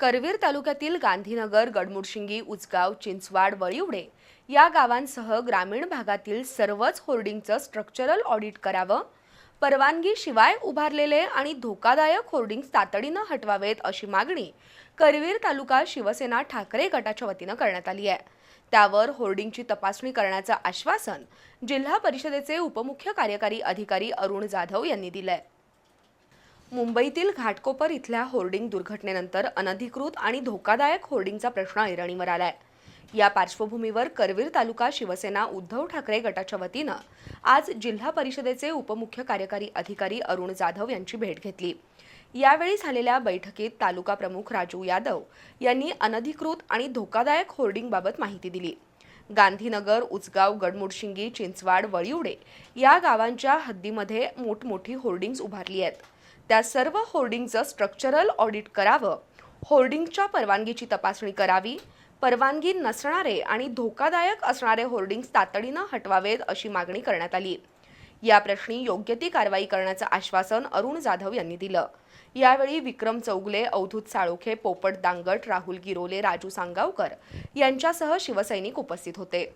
करवीर तालुक्यातील गांधीनगर गडमुडशिंगी उचगाव चिंचवाड वळिवडे या गावांसह ग्रामीण भागातील सर्वच होर्डिंगचं स्ट्रक्चरल ऑडिट करावं. परवानगी शिवाय उभारलेले आणि धोकादायक होर्डिंग्स तातडीनं हटवावेत अशी मागणी करवीर तालुका शिवसेना ठाकरे गटाच्या वतीनं करण्यात आली आहे. त्यावर होर्डिंगची तपासणी करण्याचं आश्वासन जिल्हा परिषदेचे उपमुख्य कार्यकारी अधिकारी अरुण जाधव यांनी दिलं आहे मुंबईतील घाटकोपर इथल्या होर्डिंग दुर्घटनेनंतर अनधिकृत आणि धोकादायक होर्डिंगचा प्रश्न ऐरणीवर आलाय. या पार्श्वभूमीवर करवीर तालुका शिवसेना उद्धव ठाकरे गटाच्या वतीनं आज जिल्हा परिषदेचे उपमुख्य कार्यकारी अधिकारी अरुण जाधव यांची भेट घेतली. यावेळी झालेल्या बैठकीत तालुका प्रमुख राजू यादव यांनी अनधिकृत आणि धोकादायक होर्डिंगबाबत माहिती दिली. गांधीनगर उचगाव गडमुडशिंगी चिंचवाड वळिवडे या गावांच्या हद्दीमध्ये मोठमोठी होर्डिंग्ज उभारली आहेत. त्या सर्व होर्डिंगचं स्ट्रक्चरल ऑडिट करावं होर्डिंगच्या परवानगीची तपासणी करावी परवानगी नसणारे आणि धोकादायक असणारे होर्डिंग्स तातडीनं हटवावेत अशी मागणी करण्यात आली. या प्रश्नी योग्य ती कारवाई करण्याचं आश्वासन अरुण जाधव यांनी दिलं. यावेळी विक्रम चौगले अवधूत साळोखे पोपट दांगट राहुल गिरोले राजू सांगावकर यांच्यासह शिवसैनिक उपस्थित होते.